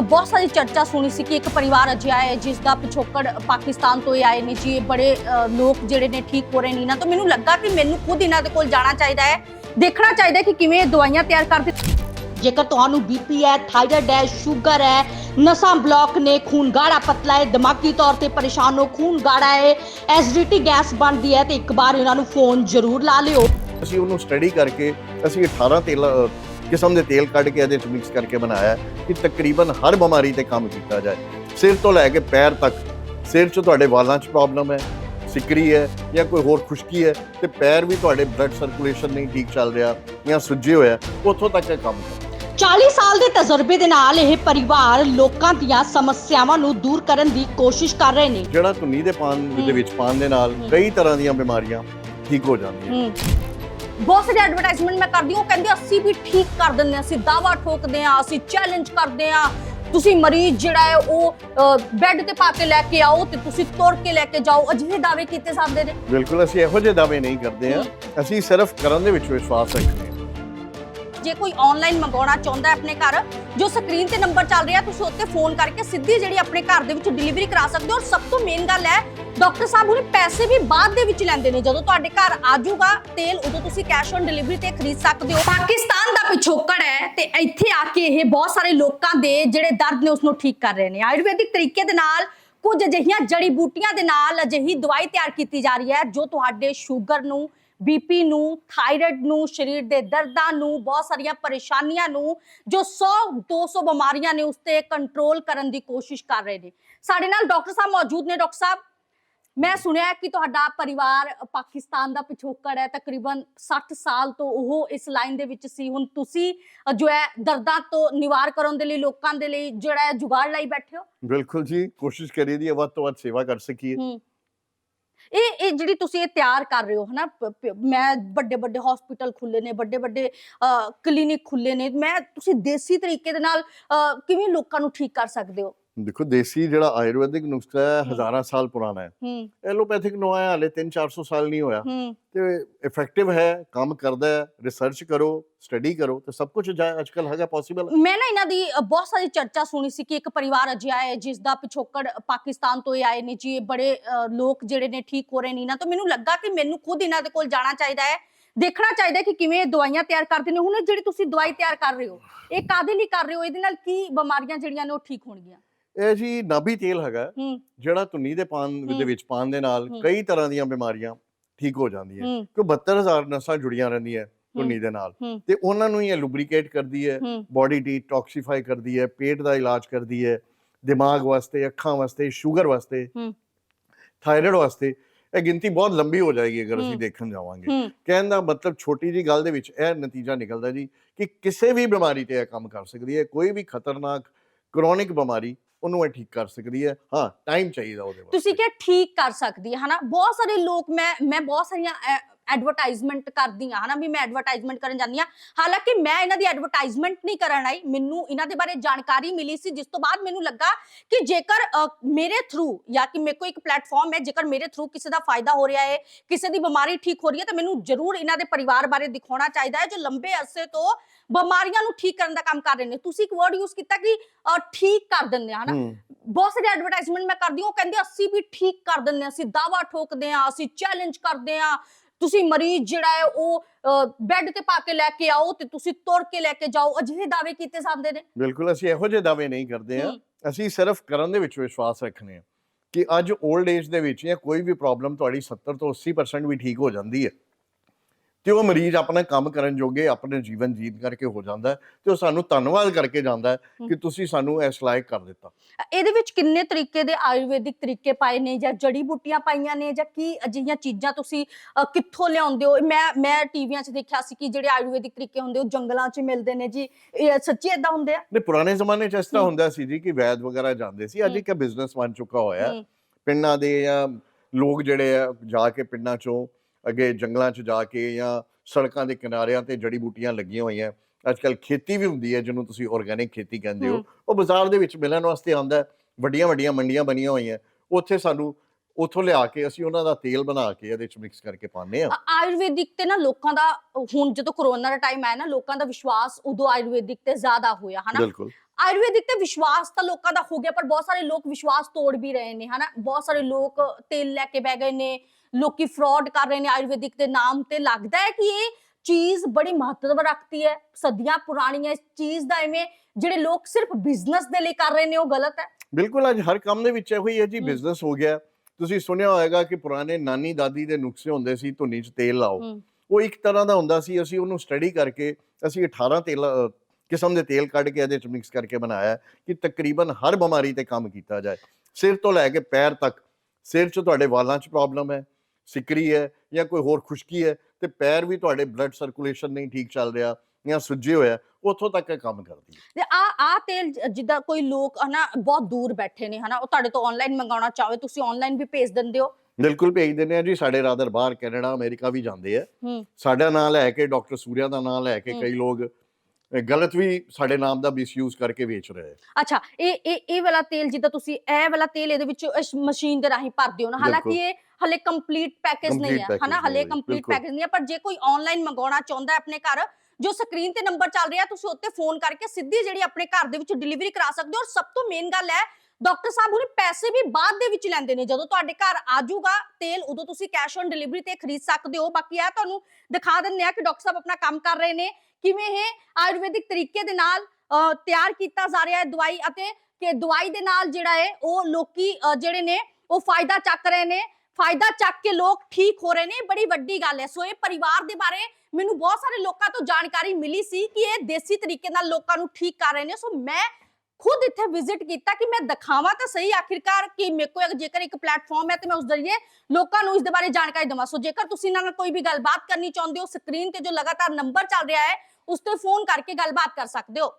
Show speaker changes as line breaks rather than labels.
ਬਹੁਤ ਸਾਰੀ ਚਰਚਾ ਸੁਣੀ ਸੀ ਕਿ ਇੱਕ ਪਰਿਵਾਰ ਅਜਿਹਾ ਹੈ ਜਿਸ ਦਾ ਪਿਛੋਕੜ ਪਾਕਿਸਤਾਨ ਤੋਂ ਹੀ ਆਏ ਨੇ ਜੀ। ਇਹ ਬੜੇ ਅ, ਲੋਕ ਜਿਹੜੇ ਨੇ ਠੀਕ ਹੋ ਰਹੇ ਨੇ ਨਾ ਤਾਂ। ਮੈਨੂੰ ਲੱਗਾ ਕਿ ਮੈਨੂੰ ਖੁਦ ਇਹਨਾਂ ਦੇ ਕੋਲ ਜਾਣਾ ਚਾਹੀਦਾ ਹੈ ਦੇਖਣਾ ਚਾਹੀਦਾ ਹੈ ਕਿ ਕਿਵੇਂ ਇਹ ਦਵਾਈਆਂ ਤਿਆਰ ਕਰਦੇ
ਜੇਕਰ ਤੁਹਾਨੂੰ ਬੀਪੀ ਹੈ ਥਾਇਰਾਇਡ ਹੈ ਸ਼ੂਗਰ ਹੈ ਨਸਾਂ ਬਲੌਕ ਨੇ ਖੂਨ ਗਾੜਾ ਪਤਲਾ ਹੈ ਦਿਮਾਗੀ ਤੌਰ ਤੇ ਪਰੇਸ਼ਾਨ ਹੋ ਖੂਨ ਗਾੜਾ ਹੈ ਐਸਿਡਿਟੀ ਗੈਸ ਬਣਦੀ ਹੈ ਤੇ ਇੱਕ ਵਾਰ ਇਹਨਾਂ ਨੂੰ ਫੋਨ ਜ਼ਰੂਰ ਲਾ ਲਿਓ।
ਅਸੀਂ ਉਹਨੂੰ ਸਟੱਡੀ ਕਰਕੇ ਅਸੀਂ 18 ਤੇਲ ਕਿਸਮ ਦੇ ਤੇਲ ਕੱਢ ਕੇ ਇਹਦੇ ਵਿੱਚ ਮਿਕਸ ਕਰਕੇ ਬਣਾਇਆ ਕਿ ਤਕਰੀਬਨ ਹਰ ਬਿਮਾਰੀ ਤੇ ਕੰਮ ਕੀਤਾ ਜਾਏ ਸਿਰ ਤੋਂ ਲੈ ਕੇ ਪੈਰ ਤੱਕ ਸਿਰ 'ਚ ਤੁਹਾਡੇ ਵਾਲਾਂ 'ਚ ਪ੍ਰੋਬਲਮ ਹੈ ਸਿਕਰੀ ਹੈ ਜਾਂ ਕੋਈ ਹੋਰ ਖੁਸ਼ਕੀ ਹੈ ਤੇ ਪੈਰ ਵੀ ਤੁਹਾਡੇ ਬਲੱਡ ਸਰਕੂਲੇਸ਼ਨ ਨਹੀਂ ਠੀਕ ਚੱਲ ਰਿਹਾ ਜਾਂ ਸੁੱਜੇ ਹੋਇਆ ਉੱਥੋਂ ਤੱਕ ਇਹ ਕੰਮ ਕਰਦਾ
40 ਸਾਲ ਦੇ ਤਜਰਬੇ ਦੇ ਨਾਲ ਇਹ ਪਰਿਵਾਰ ਲੋਕਾਂ ਦੀਆਂ ਸਮੱਸਿਆਵਾਂ ਨੂੰ ਦੂਰ ਕਰਨ ਦੀ ਕੋਸ਼ਿਸ਼ ਕਰ ਰਹੇ ਨੇ
ਜਿਹੜਾ ਧੁੰਨੀ ਦੇ ਪਾਨ ਦੇ। ਵਿੱਚ ਪਾਨ ਦੇ ਨਾਲ। ਕਈ ਤਰ੍ਹਾਂ ਦੀਆਂ ਬਿਮਾਰੀਆਂ ਠੀਕ ਹੋ ਜਾਂਦੀਆਂ
ਹੂੰ ਬਹੁਤ ਸਾਰੇ ਐਡਵਰਟਾਈਜ਼ਮੈਂਟ ਮੈਂ ਕਰਦੀ ਹਾਂ। ਉਹ ਕਹਿੰਦੇ ਅਸੀਂ ਵੀ ਠੀਕ ਕਰ ਦਿੰਦੇ ਹਾਂ। ਅਸੀਂ ਦਾਵਾ ਠੋਕਦੇ ਹਾਂ ਅਸੀਂ ਚੈਲੰਜ ਕਰਦੇ ਹਾਂ। ਤੁਸੀਂ ਮਰੀਜ਼ ਜਿਹੜਾ ਹੈ ਉਹ ਬੈੱਡ ਤੇ ਪਾ ਕੇ ਲੈ ਕੇ ਆਓ ਤੇ ਤੁਸੀਂ ਤੁਰ ਕੇ ਲੈ ਕੇ ਜਾਓ। ਅਜਿਹੇ ਦਾਅਵੇ ਕੀਤੇ ਜਾਂਦੇ ਨੇ।
ਬਿਲਕੁਲ ਅਸੀਂ ਇਹੋ ਜਿਹੇ ਦਾਅਵੇ ਨਹੀਂ ਕਰਦੇ ਹਾਂ। ਅਸੀਂ ਸਿਰਫ ਕਰਨ ਦੇ ਵਿੱਚ ਵਿਸ਼ਵਾਸ ਰੱਖਦੇ ਹਾਂ।
ਜੇ ਕੋਈ ਆਨਲਾਈਨ ਮੰਗਾਉਣਾ ਚਾਹੁੰਦਾ ਹੈ ਆਪਣੇ ਘਰ, ਜੋ ਸਕਰੀਨ ਤੇ ਨੰਬਰ ਚੱਲ ਰਿਹਾ, ਤੁਸੀਂ ਉੱਤੇ ਫੋਨ ਕਰਕੇ ਸਿੱਧੀ ਜਿਹੜੀ ਆਪਣੇ ਘਰ ਦੇ ਵਿੱਚ ਡਿਲੀਵਰੀ ਕਰਾ ਸਕਦੇ ਹੋ। ਔਰ ਸਭ ਤੋਂ ਮੇਨ ਗੱਲ ਹੈ ਡਾਕਟਰ ਸਾਹਿਬ ਉਹਨੇ ਪੈਸੇ ਵੀ ਬਾਅਦ ਦੇ ਵਿੱਚ ਲੈਂਦੇ ਨੇ। ਜਦੋਂ ਤੁਹਾਡੇ ਘਰ ਆ ਤੇਲ, ਉਦੋਂ ਤੁਸੀਂ ਕੈਸ਼ ਔਨ ਡਿਲੀਵਰੀ ਤੇ ਖਰੀਦ ਸਕਦੇ ਹੋ। ਪਾਕਿਸਤਾਨ ਦਾ ਪਿਛੋਕੜ ਹੈ ਤੇ ਇੱਥੇ ਆ ਕੇ ਇਹ ਬਹੁਤ ਸਾਰੇ ਲੋਕਾਂ ਦੇ ਜਿਹੜੇ ਦਰਦ ਨੇ ਉਸ ਨੂੰ ਠੀਕ ਕਰ ਰਹੇ ਨੇ। ਆਯੁਰਵੈਦਿਕ ਤਰੀਕੇ ਦੇ ਨਾਲ, ਕੁਝ ਅਜਿਹੀਆਂ ਜੜੀ ਬੂਟੀਆਂ ਦੇ ਨਾਲ ਅਜਿਹੀ ਦਵਾਈ ਤਿਆਰ ਕੀਤੀ ਜਾ ਰਹੀ ਹੈ, ਜੋ ਤੁਹਾਡੇ ਸ਼ੂਗਰ ਨੂੰ ਬੀਪੀ ਨੂੰ ਥਾਇਰਾਇਡ ਨੂੰ ਸਰੀਰ ਦੇ ਦਰਦਾਂ ਨੂੰ ਬਹੁਤ ਸਾਰੀਆਂ ਪਰੇਸ਼ਾਨੀਆਂ ਨੂੰ ਜੋ 100 200 ਬਿਮਾਰੀਆਂ ਨੇ ਉਸ ਤੇ ਕੰਟਰੋਲ ਕਰਨ ਦੀ ਕੋਸ਼ਿਸ਼ ਕਰ ਰਹੇ ਨੇ। ਸਾਡੇ ਨਾਲ ਡਾਕਟਰ ਸਾਹਿਬ ਮੌਜੂਦ ਨੇ ਡਾਕਟਰ ਸਾਹਿਬ। ਮੈਂ ਸੁਣਿਆ ਕਿ ਤੁਹਾਡਾ ਪਰਿਵਾਰ ਪਾਕਿਸਤਾਨ ਦਾ ਪਿਛੋਕੜ ਹੈ ਤਕਰੀਬਨ 60 ਸਾਲ ਤੋਂ ਉਹ ਇਸ ਲਾਈਨ ਦੇ ਵਿੱਚ ਸੀ। ਹੁਣ ਤੁਸੀਂ ਜੋ ਹੈ ਦਰਦਾਂ ਤੋਂ ਨਿਵਾਰ ਕਰਨ ਦੇ ਲਈ ਲੋਕਾਂ ਦੇ ਲਈ ਜਿਹੜਾ ਹੈ ਜੁਗਾੜ ਲਈ ਬੈਠੇ ਹੋ?
ਬਿਲਕੁਲ ਜੀ ਕੋਸ਼ਿਸ਼ ਕਰੀ ਦੀ ਹੈ ਵੱਧ ਤੋਂ ਵੱਧ ਸੇਵਾ ਕਰ ਸਕੀਏ।
ਇਹ ਇਹ ਜਿਹੜੀ ਤੁਸੀਂ ਇਹ ਤਿਆਰ ਕਰ ਰਹੇ ਹੋ, ਹਨਾ, ਪ- ਮੈਂ ਵੱਡੇ ਵੱਡੇ ਹਸਪੀਟਲ ਖੁੱਲੇ ਨੇ, ਵੱਡੇ ਵੱਡੇ ਕਲੀਨਿਕ ਖੁੱਲੇ ਨੇ, ਮੈਂ ਤੁਸੀਂ ਦੇਸੀ ਤਰੀਕੇ ਦੇ ਨਾਲ ਕਿਵੇਂ ਲੋਕਾਂ ਨੂੰ ਠੀਕ ਕਰ ਸਕਦੇ ਹੋ?
ਦੇਖੋ ਦੇਸੀ ਜਿਹੜਾ ਆਯੁਰਵੈਦਿਕ ਨੁਸਖਾ ਹੈ। ਹਜ਼ਾਰਾਂ ਸਾਲ ਪੁਰਾਣਾ ਹੈ।
ਹੂੰ।
ਐਲੋਪੈਥਿਕ ਨੂੰ ਆਇਆ ਹਲੇ 3-400 ਸਾਲ ਨਹੀਂ ਹੋਇਆ। ਤੇ ਇਫੈਕਟਿਵ ਹੈ ਕੰਮ ਕਰਦਾ ਹੈ ਰਿਸਰਚ ਕਰੋ ਸਟੱਡੀ ਕਰੋ ਤੇ ਸਭ ਕੁਝ ਅੱਜਕੱਲ ਹੈਗਾ ਪੋਸੀਬਲ
ਮੈਂ ਨਾ ਇਹਨਾਂ ਦੀ ਬਹੁਤ ਸਾਰੀ ਚਰਚਾ ਸੁਣੀ ਸੀ ਕਿ ਇੱਕ ਪਰਿਵਾਰ ਅਜਿਹਾ ਹੈ ਜਿਸ ਦਾ ਪਿਛੋਕੜ ਪਾਕਿਸਤਾਨ ਤੋਂ ਹੀ ਆਏ ਨੇ ਜੀ ਇਹ ਬੜੇ ਲੋਕ ਜਿਹੜੇ ਨੇ ਠੀਕ ਹੋ ਰਹੇ ਨੇ ਨਾ ਤਾਂ। ਮੈਨੂੰ ਲੱਗਾ ਕਿ ਮੈਨੂੰ ਖੁਦ ਇਹਨਾਂ ਦੇ ਕੋਲ ਜਾਣਾ ਚਾਹੀਦਾ ਹੈ ਦੇਖਣਾ ਚਾਹੀਦਾ ਕਿ ਕਿਵੇਂ ਦਵਾਈਆਂ ਤਿਆਰ ਕਰਦੇ ਨੇ। ਹੁਣ ਜਿਹੜੀ ਤੁਸੀਂ ਦਵਾਈ ਤਿਆਰ ਕਰ ਰਹੇ ਹੋ ਇਹ ਕਾਦੇ ਲਈ ਕਰ ਰਹੇ ਹੋ? ਇਹਦੇ ਨਾਲ ਕੀ ਬਿਮਾਰੀਆਂ ਜਿਹੜੀਆਂ ਨੇ ਉਹ ਠੀਕ ਹੋਣਗੀਆਂ?
ਇਹ ਜੀ ਨਾਭੀ ਤੇਲ ਹੈਗਾ
ਹੂੰ
ਜਿਹੜਾ ਧੁੰਨੀ ਦੇ ਪਾਨ ਦੇ। ਵਿੱਚ ਪਾਨ ਦੇ ਨਾਲ। ਕਈ ਤਰ੍ਹਾਂ ਦੀਆਂ ਬਿਮਾਰੀਆਂ ਠੀਕ ਹੋ ਜਾਂਦੀਆਂ ਕਿਉਂ 72000 ਨਸਾਂ ਜੁੜੀਆਂ ਰਹਿੰਦੀਆਂ ਧੁੰਨੀ ਦੇ ਨਾਲ। ਤੇ ਉਹਨਾਂ ਨੂੰ ਹੀ ਇਹ ਲੁਬਰੀਕੇਟ ਕਰਦੀ ਹੈ ਬਾਡੀ ਡੀਟੌਕਸੀਫਾਈ ਕਰਦੀ ਹੈ ਪੇਟ ਦਾ ਇਲਾਜ ਕਰਦੀ ਹੈ ਦਿਮਾਗ ਵਾਸਤੇ ਅੱਖਾਂ ਵਾਸਤੇ ਸ਼ੂਗਰ ਵਾਸਤੇ। ਥਾਇਰਾਇਡ ਵਾਸਤੇ ਇਹ ਗਿਣਤੀ ਬਹੁਤ ਲੰਬੀ ਹੋ ਜਾਏਗੀ ਅਗਰ ਅਸੀਂ। ਦੇਖਣ ਜਾਵਾਂਗੇ ਕਹਿਣ ਦਾ ਮਤਲਬ ਛੋਟੀ ਜੀ ਗੱਲ ਦੇ ਵਿੱਚ ਇਹ ਨਤੀਜਾ ਨਿਕਲਦਾ ਜੀ ਕਿ ਕਿਸੇ ਵੀ ਬਿਮਾਰੀ ਤੇ ਇਹ ਕੰਮ ਕਰ ਸਕਦੀ ਹੈ ਕੋਈ ਵੀ ਖਤਰਨਾਕ ਕ੍ਰੋਨਿਕ ਬਿਮਾਰੀ ਉਹਨੂੰ ਇਹ ਠੀਕ ਕਰ ਸਕਦੀ ਹੈ ਹਾਂ ਟਾਈਮ ਚਾਹੀਦਾ ਉਹਦੇ ਵਾਸਤੇ।
ਤੁਸੀਂ ਕਿਹਾ ਠੀਕ ਕਰ ਸਕਦੀ ਹੈ ਹਨਾ? ਬਹੁਤ ਸਾਰੇ ਲੋਕ, ਮੈਂ ਮੈਂ ਬਹੁਤ ਸਾਰੀਆਂ ਐਡਵਰਟਾਈਜ਼ਮੈਂਟ ਕਰਦੀ ਹਾਂ ਹਨਾ ਵੀ ਮੈਂ ਐਡਵਰਟਾਈਜ਼ਮੈਂਟ ਕਰਨ ਜਾਂਦੀ ਹਾਂ। ਹਾਲਾਂਕਿ ਮੈਂ ਇਹਨਾਂ ਦੀ ਐਡਵਰਟਾਈਜ਼ਮੈਂਟ ਨਹੀਂ ਕਰਨ ਆਈ। ਮੈਨੂੰ ਇਹਨਾਂ ਦੇ ਬਾਰੇ ਜਾਣਕਾਰੀ ਮਿਲੀ ਸੀ ਜਿਸ ਤੋਂ ਬਾਅਦ ਮੈਨੂੰ ਲੱਗਾ ਕਿ ਜੇਕਰ ਮੇਰੇ ਥਰੂ ਜਾਂ ਕਿ ਮੇਰੇ ਕੋਲ ਇੱਕ ਪਲੇਟਫਾਰਮ ਹੈ ਜੇਕਰ ਮੇਰੇ ਥਰੂ ਕਿਸੇ ਦਾ ਫਾਇਦਾ ਹੋ ਰਿਹਾ ਹੈ ਕਿਸੇ ਦੀ ਬਿਮਾਰੀ ਠੀਕ ਹੋ ਰਹੀ ਹੈ ਤਾਂ ਮੈਨੂੰ ਜ਼ਰੂਰ ਇਹਨਾਂ ਦੇ ਪਰਿਵਾਰ ਬਾਰੇ ਦਿਖਾਉਣਾ ਚਾਹੀਦਾ ਹੈ ਜੋ ਲੰਬੇ ਅਰਸੇ ਤੋਂ ਬਿਮਾਰੀਆਂ ਨੂੰ ਠੀਕ ਕਰਨ ਦਾ ਕੰਮ ਕਰ ਰਹੇ ਨੇ। ਤੁਸੀਂ ਇੱਕ ਵਰਡ ਯੂਜ਼ ਕੀਤਾ ਕਿ ਠੀਕ ਕਰ ਦਿੰਦੇ ਆ ਹਨਾ? ਬਹੁਤ ਸਾਰੇ ਐਡਵਰਟਾਈਜ਼ਮੈਂਟ ਮੈਂ ਕਰਦੀ ਹਾਂ ਉਹ ਕਹਿੰਦੇ ਅਸੀਂ ਵੀ ਠੀਕ ਕਰ ਦਿੰਦੇ ਹਾਂ ਅਸੀਂ ਦਾਵਾ ਠੋਕਦੇ ਹਾਂ ਅਸੀਂ ਚੈਲੰਜ ਕਰਦੇ ਹਾਂ ਤੁਸੀਂ ਮਰੀਜ਼ ਜਿਹੜਾ ਹੈ ਉਹ ਬੈੱਡ ਤੇ ਪਾ ਕੇ ਲੈ ਕੇ ਆਓ ਤੇ ਤੁਸੀਂ ਤੁਰ ਕੇ ਲੈ ਕੇ ਜਾਓ। ਅਜਿਹੇ ਦਾਅਵੇ ਕੀਤੇ ਜਾਂਦੇ ਨੇ।
ਬਿਲਕੁਲ ਅਸੀਂ ਇਹੋ ਜਿਹੇ ਦਾਅਵੇ ਨਹੀਂ ਕਰਦੇ ਹੂੰ। ਅਸੀਂ ਸਿਰਫ ਕਰਨ ਦੇ ਵਿੱਚ ਵਿਸ਼ਵਾਸ ਰੱਖਦੇ ਹਾਂ ਕਿ ਅੱਜ 올ਡ ਏਜ ਦੇ ਵਿੱਚ ਜਾਂ ਕੋਈ ਵੀ ਪ੍ਰੋਬਲਮ ਤੁਹਾਡੀ 70 ਤੋਂ 80% ਵੀ ਠੀਕ ਹੋ ਜਾਂਦੀ ਹੈ। ਤੇ ਉਹ ਮਰੀਜ਼ ਆਪਣਾ ਕੰਮ ਕਰਨ ਜੋਗੇ ਆਪਣੇ ਜੀਵਨ ਜੀਤ ਕਰਕੇ ਹੋ ਜਾਂਦਾ ਤੇ ਉਹ ਸਾਨੂੰ ਧੰਨਵਾਦ ਕਰਕੇ ਜਾਂਦਾ ਕਿ ਤੁਸੀਂ ਸਾਨੂੰ ਇਸ ਲਾਇਕ ਕਰ ਦਿੱਤਾ।
ਇਹਦੇ ਵਿੱਚ ਕਿੰਨੇ ਤਰੀਕੇ ਦੇ ਆਯੁਰਵੈਦਿਕ ਤਰੀਕੇ ਪਾਏ ਨੇ ਜਾਂ ਜੜੀ ਬੂਟੀਆਂ ਪਾਈਆਂ ਨੇ ਜਾਂ ਕੀ ਅਜਿਹੀਆਂ ਚੀਜ਼ਾਂ ਤੁਸੀਂ ਕਿੱਥੋਂ ਲਿਆਉਂਦੇ ਹੋ? ਮੈਂ ਮੈਂ ਟੀਵੀਆਂ 'ਚ ਦੇਖਿਆ ਸੀ ਕਿ ਜਿਹੜੇ ਆਯੁਰਵੈਦਿਕ ਤਰੀਕੇ ਹੁੰਦੇ ਉਹ ਜੰਗਲਾਂ 'ਚ ਮਿਲਦੇ ਨੇ ਜੀ। ਇਹ ਸੱਚੀ ਇਦਾਂ ਹੁੰਦੇ ਆ?
ਨੇ ਪੁਰਾਣੇ ਜ਼ਮਾਨੇ 'ਚ ਇਸ ਤਰ੍ਹਾਂ। ਹੁੰਦਾ ਸੀ ਜੀ ਕਿ ਵੈਦ ਵਗੈਰਾ ਜਾਂਦੇ ਸੀ। ਅੱਜ। ਇੱਕ ਬਿਜ਼ਨਸ ਬਣ ਚੁੱਕਾ ਹੋਇਆ ਪਿੰਡਾਂ ਦੇ ਜਾਂ ਲੋਕ ਜਿਹੜੇ ਆ ਜਾ ਕੇ ਪਿੰਡਾਂ 'ਚੋਂ ਅੱਗੇ ਜੰਗਲਾਂ 'ਚ ਜਾ ਕੇ ਜਾਂ ਸੜਕਾਂ ਦੇ ਕਿਨਾਰਿਆਂ ਤੇ ਜੜੀ ਬੂਟੀਆਂ ਲੱਗੀਆਂ ਹੋਈਆਂ। ਅੱਜ ਕੱਲ ਖੇਤੀ ਵੀ ਹੁੰਦੀ ਹੈ ਜਿਹਨੂੰ ਤੁਸੀਂ ਆਰਗੇਨਿਕ ਖੇਤੀ ਕਹਿੰਦੇ ਹੋ। ਉਹ ਬਾਜ਼ਾਰ ਦੇ ਵਿੱਚ ਮਿਲਣ ਵਾਸਤੇ ਆਉਂਦਾ। ਵੱਡੀਆਂ ਵੱਡੀਆਂ ਮੰਡੀਆਂ ਬਣੀਆਂ ਹੋਈਆਂ। ਉੱਥੇ ਸਾਨੂੰ ਉੱਥੋਂ ਲਿਆ ਕੇ ਅਸੀਂ ਉਹਨਾਂ ਦਾ ਤੇਲ ਬਣਾ ਕੇ ਇਹਦੇ 'ਚ ਮਿਕਸ ਕਰਕੇ ਪਾਉਂਦੇ ਆ
ਆ- ਆਯੁਰਵੈਦਿਕ ਤੇ ਨਾ ਲੋਕਾਂ ਦਾ ਹੁਣ ਜਦੋਂ ਕਰੋਨਾ ਦਾ ਟਾਈਮ ਆਇਆ ਨਾ ਲੋਕਾਂ ਦਾ ਵਿਸ਼ਵਾਸ ਉਦੋਂ ਆਯੁਰਵੈਦਿਕ ਤੇ ਜ਼ਿਆਦਾ ਹੋਇਆ ਹਨਾ?
ਬਿਲਕੁਲ।
ਆਯੁਰਵੈਦਿਕ ਤੇ ਵਿਸ਼ਵਾਸ ਤਾਂ ਲੋਕਾਂ ਦਾ ਹੋ ਗਿਆ ਪਰ ਬਹੁਤ ਸਾਰੇ ਲੋਕ ਵਿਸ਼ਵਾਸ ਤੋੜ ਵੀ ਰਹੇ ਨੇ ਹਨਾ? ਬਹੁਤ ਸਾਰੇ ਲੋਕ ਤੇਲ ਲੈ ਕੇ ਬਹਿ ਗਏ ਨੇ। ਲੋਕੀ ਫਰਾਡ ਕਰ ਰਹੇ ਨੇ ਆਯੁਰਵੈਦਿਕ ਦੇ ਨਾਮ ਤੇ ਲੱਗਦਾ ਹੈ ਕਿ ਇਹ ਚੀਜ਼ ਬੜੀ ਮਹੱਤਵ ਰੱਖਦੀ ਹੈ। ਸਦੀਆਂ ਪੁਰਾਣੀਆਂ ਇਸ ਚੀਜ਼ ਦਾ ਐਵੇਂ ਜਿਹੜੇ ਲੋਕ ਸਿਰਫ ਬਿਜ਼ਨਸ ਦੇ ਲਈ ਕਰ ਰਹੇ ਨੇ ਉਹ ਗਲਤ ਹੈ।
ਬਿਲਕੁਲ ਅੱਜ ਹਰ ਕੰਮ ਦੇ ਵਿੱਚ ਇਹੋ ਹੀ ਹੈ ਜੀ। ਬਿਜ਼ਨਸ ਹੋ ਗਿਆ। ਤੁਸੀਂ ਸੁਣਿਆ ਹੋਵੇਗਾ ਕਿ ਪੁਰਾਣੇ ਨਾਨੀ ਦਾਦੀ ਦੇ ਨੁਸਖੇ ਹੁੰਦੇ ਸੀ ਧੁੰਨੀ 'ਚ ਤੇਲ ਲਾਓ। ਉਹ ਇੱਕ ਤਰ੍ਹਾਂ ਦਾ ਹੁੰਦਾ ਸੀ ਅਸੀਂ ਉਹਨੂੰ ਸਟੱਡੀ ਕਰਕੇ ਅਸੀਂ 18 ਤੇਲ ਕਿਸਮ ਦੇ ਤੇਲ ਕੱਢ ਕੇ ਇਹਦੇ 'ਚ ਮਿਕਸ ਕਰਕੇ ਬਣਾਇਆ ਕਿ ਤਕਰੀਬਨ ਹਰ ਬਿਮਾਰੀ ਤੇ ਕੰਮ ਕੀਤਾ ਜਾਏ। ਸਿਰ ਤੋਂ ਲੈ ਕੇ ਪੈਰ ਤੱਕ ਸਿਰ 'ਚ ਤੁਹਾਡੇ ਵਾਲਾਂ 'ਚ ਪ੍ਰੋਬਲਮ ਹੈ ਸਿਕਰੀ ਹੈ ਜਾਂ ਕੋਈ ਹੋਰ ਖੁਸ਼ਕੀ ਹੈ ਤੇ ਪੈਰ ਵੀ ਤੁਹਾਡੇ ਬਲੱਡ ਸਰਕੂਲੇਸ਼ਨ ਨਹੀਂ ਠੀਕ ਚੱਲ ਰਿਹਾ ਜਾਂ ਸੁੱਜੇ ਹੋਇਆ ਉੱਥੋਂ ਤੱਕ ਕੰਮ ਕਰਦੀ ਹੈ।
ਤੇ ਆ ਆ ਤੇਲ ਜਿੱਦਾਂ ਕੋਈ ਲੋਕ ਹਨਾ ਬਹੁਤ ਦੂਰ ਬੈਠੇ ਨੇ ਹਨਾ ਉਹ ਤੁਹਾਡੇ ਤੋਂ ਆਨਲਾਈਨ ਮੰਗਾਉਣਾ ਚਾਹਵੇ ਤੁਸੀਂ ਆਨਲਾਈਨ ਵੀ ਭੇਜ ਦਿੰਦੇ ਹੋ।
ਬਿਲਕੁਲ ਭੇਜ ਦਿੰਦੇ ਆ ਜੀ ਸਾਡੇ ਰਾਦਰ ਬਾਹਰ ਕੈਨੇਡਾ ਅਮਰੀਕਾ ਵੀ ਜਾਂਦੇ ਆ। ਸਾਡਾ ਨਾਮ ਲੈ ਕੇ ਡਾਕਟਰ ਸੂਰਿਆ ਦਾ ਨਾਮ ਲੈ ਕੇ। ਕਈ ਲੋਕ ਗਲਤ ਵੀ ਸਾਡੇ ਨਾਮ ਦਾ ਮਿਸਯੂਜ਼ ਕਰਕੇ ਵੇਚ ਰਹੇ ਆ।
ਅੱਛਾ ਇਹ ਇਹ ਇਹ ਵਾਲਾ ਤੇਲ ਜਿੱਦਾਂ ਤੁਸੀਂ ਇਹ ਵਾਲਾ ਤੇਲ ਇਹਦੇ ਵਿੱਚ ਮਸ਼ੀਨ ਦੇ ਰਾਹੀਂ ਭਰਦੇ ਹੋ ਨਾ ਹਾਲਾਂਕਿ ਇਹ ਹਲੇ ਕੰਪਲੀਟ ਪੈਕੇਜ ਨਹੀਂ ਹੈ
package
ਹਨਾ?
ਨਹੀਂ
ਹਲੇ
ਹੈ,
ਕੰਪਲੀਟ
ਬਿਲਕੁਲ।
ਪੈਕੇਜ ਨਹੀਂ ਹੈ ਪਰ ਜੇ ਕੋਈ ਆਨਲਾਈਨ ਮੰਗਾਉਣਾ ਚਾਹੁੰਦਾ ਹੈ ਆਪਣੇ ਘਰ ਜੋ ਸਕਰੀਨ ਤੇ ਨੰਬਰ ਚੱਲ ਰਿਹਾ ਤੁਸੀਂ ਉੱਤੇ ਫੋਨ ਕਰਕੇ ਸਿੱਧੀ ਜਿਹੜੀ ਆਪਣੇ ਘਰ ਦੇ ਵਿੱਚ ਡਿਲੀਵਰੀ ਕਰਾ ਸਕਦੇ ਹੋ। ਔਰ ਸਭ ਤੋਂ ਮੇਨ ਗੱਲ ਹੈ ਡਾਕਟਰ ਸਾਹਿਬ ਉਹਨੇ ਪੈਸੇ ਵੀ ਬਾਅਦ ਦੇ ਵਿੱਚ ਲੈਂਦੇ ਨੇ। ਜਦੋਂ ਤੁਹਾਡੇ ਘਰ ਆਜੂਗਾ ਤੇਲ ਉਦੋਂ ਤੁਸੀਂ ਕੈਸ਼ ਔਨ ਡਿਲੀਵਰੀ ਤੇ ਖਰੀਦ ਸਕਦੇ ਹੋ। ਬਾਕੀ ਇਹ ਤੁਹਾਨੂੰ ਦਿਖਾ ਦਿੰਦੇ ਆ ਕਿ ਡਾਕਟਰ ਸਾਹਿਬ ਆਪਣਾ ਕੰਮ ਕਰ ਰਹੇ ਨੇ। ਕਿਵੇਂ ਇਹ ਆਯੁਰਵੈਦਿਕ ਤਰੀਕੇ ਦੇ ਨਾਲ ਅ, ਤਿਆਰ ਕੀਤਾ ਜਾ ਰਿਹਾ ਹੈ ਦਵਾਈ ਅਤੇ ਕਿ ਦਵਾਈ ਦੇ ਨਾਲ ਜਿਹੜਾ ਹੈ ਉਹ ਲੋਕੀ ਅ, ਜਿਹੜੇ ਨੇ ਉਹ ਫਾਇਦਾ ਚੱਕ ਰਹੇ ਨੇ। ਫਾਇਦਾ ਚੱਕ ਕੇ ਲੋਕ ਠੀਕ ਹੋ ਰਹੇ ਨੇ, ਬੜੀ ਵੱਡੀ ਗੱਲ ਹੈ। ਸੋ ਇਹ ਪਰਿਵਾਰ ਦੇ ਬਾਰੇ ਮੈਨੂੰ ਬਹੁਤ ਸਾਰੇ ਲੋਕਾਂ ਤੋਂ ਜਾਣਕਾਰੀ ਮਿਲੀ ਸੀ ਕਿ ਇਹ ਦੇਸੀ ਤਰੀਕੇ ਨਾਲ ਲੋਕਾਂ ਨੂੰ ਠੀਕ ਕਰ ਰਹੇ ਨੇ। ਸੋ ਮੈਂ ਖੁਦ ਇੱਥੇ ਵਿਜ਼ਿਟ ਕੀਤਾ ਕਿ ਮੈਂ ਦਿਖਾਵਾਂ ਤਾਂ ਸਹੀ ਆਖਿਰਕਾਰ ਕਿ ਮੇਰੇ ਕੋਲ ਜੇਕਰ ਇੱਕ ਪਲੇਟਫਾਰਮ ਹੈ ਤੇ ਮੈਂ ਉਸ ਜ਼ਰੀਏ ਲੋਕਾਂ ਨੂੰ ਇਸ ਦੇ ਬਾਰੇ ਜਾਣਕਾਰੀ ਦੇਵਾਂ। ਸੋ ਜੇਕਰ ਤੁਸੀਂ ਇਹਨਾਂ ਨਾਲ ਕੋਈ ਵੀ ਗੱਲਬਾਤ ਕਰਨੀ ਚਾਹੁੰਦੇ ਹੋ ਸਕਰੀਨ ਤੇ ਜੋ ਲਗਾਤਾਰ ਨੰਬਰ ਚੱਲ ਰਿਹਾ ਹੈ, ਉਸ ਤੇ ਫੋਨ ਕਰਕੇ ਗੱਲਬਾਤ ਕਰ ਸਕਦੇ ਹੋ।